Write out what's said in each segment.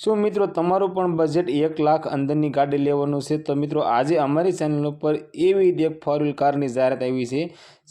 શું મિત્રો તમારું પણ બજેટ એક લાખ અંદરની ગાડી લેવાનું છે? તો મિત્રો આજે અમારી ચેનલ ઉપર એવી જ એક ફોર વ્હીલ કારની જાહેરાત આવી છે,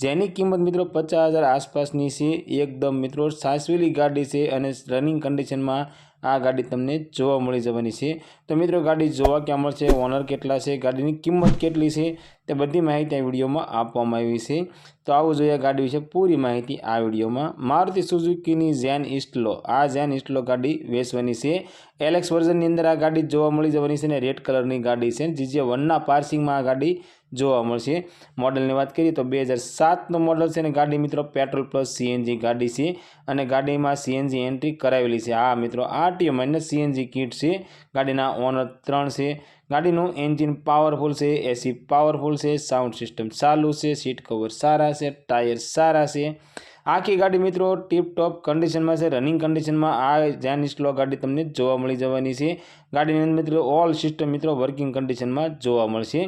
જેની કિંમત મિત્રો પચાસ હજાર આસપાસની છે. એકદમ મિત્રો સાસવેલી ગાડી છે અને રનિંગ કન્ડિશનમાં આ ગાડી તમને જોવા મળી જવાની છે. તો મિત્રો, ગાડી જોવા ક્યાં મળશે? ઓનર કેટલા છે? ગાડીની કિંમત કેટલી છે? તે બધી માહિતી આ વિડીયોમાં આપવામાં આવી છે. તો આવું જોઈએ ગાડી વિશે પૂરી માહિતી આ વિડીયોમાં. મારુતિ સુઝુકીની ઝેન ઇસ્ટલો. આ ઝેન ઇસ્ટલો ગાડી વેચવાની છે. એલેક્સ વર્ઝનની અંદર આ ગાડી જોવા મળી જવાની છે ને રેડ કલરની ગાડી છે. જીજે વનના પાર્સિંગમાં આ ગાડી જોવા મળશે. મોડલની વાત કરીએ તો બે હજાર સાતનું મોડલ છે અને ગાડી મિત્રો પેટ્રોલ પ્લસ સીએનજી ગાડી છે અને ગાડીમાં સીએનજી એન્ટ્રી કરાવેલી છે. આ મિત્રો આરટીઓ માઇનસ સીએનજી કિટ છે. ગાડીના ઓનર ત્રણ છે. ગાડીનું એન્જિન પાવરફુલ છે, એસી પાવરફુલ છે, સાઉન્ડ સિસ્ટમ ચાલુ છે, સીટ કવર સારા છે, ટાયર સારા છે. આખી ગાડી મિત્રો ટીપ ટોપ કન્ડિશનમાં છે. રનિંગ કન્ડિશનમાં આ જ્યાં સ્લો ગાડી તમને જોવા મળી જવાની છે. ગાડીની અંદર મિત્રો ઓલ સિસ્ટમ મિત્રો વર્કિંગ કન્ડિશનમાં જોવા મળશે.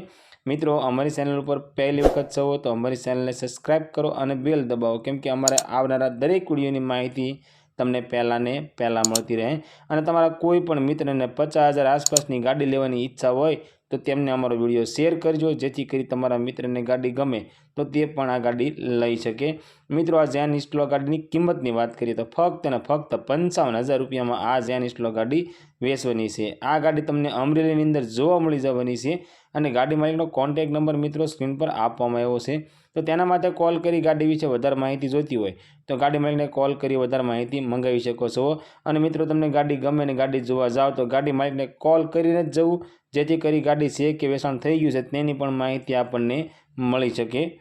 મિત્રો, અમારી ચેનલ ઉપર પહેલી વખત છો તો અમારી ચેનલને સબસ્ક્રાઈબ કરો અને બેલ દબાવો, કેમ કે અમારે આવનારા દરેક વિડીયોની માહિતી તમને પહેલાં ને પહેલાં મળતી રહે. અને તમારા કોઈ પણ મિત્રને પચાસ હજાર આસપાસની ગાડી લેવાની ઈચ્છા હોય તો તેમને અમારો વીડિયો શેર કરજો, જેથી કરી તમારા મિત્રને ગાડી ગમે તો તે પણ આ ગાડી લઈ શકે. મિત્રો, આ ઝેન ઇસ્ટલો ગાડીની કિંમતની વાત કરીએ તો ફક્ત અને ફક્ત પંચાવન હજાર રૂપિયામાં આ ઝેન ઇસ્ટલો ગાડી વેચવાની છે. આ ગાડી તમને અમરેલીની અંદર જોવા મળી જવાની છે અને ગાડી માલિકનો કોન્ટેક નંબર મિત્રો સ્ક્રીન પર આપવામાં આવ્યો છે. તો તેના માટે કોલ કરી ગાડી વિશે વધારે માહિતી જોઈતી હોય તો ગાડી માલિકને કોલ કરી વધારે માહિતી મંગાવી શકો છો. અને મિત્રો, તમને ગાડી ગમે ને ગાડી જોવા જાઓ તો ગાડી માલિકને કોલ કરીને જ જવું. જેથી કરી ગાડી છે કે વેચાણ થઈ ગયું છે તેની પણ માહિતી આપણને મળી શકે.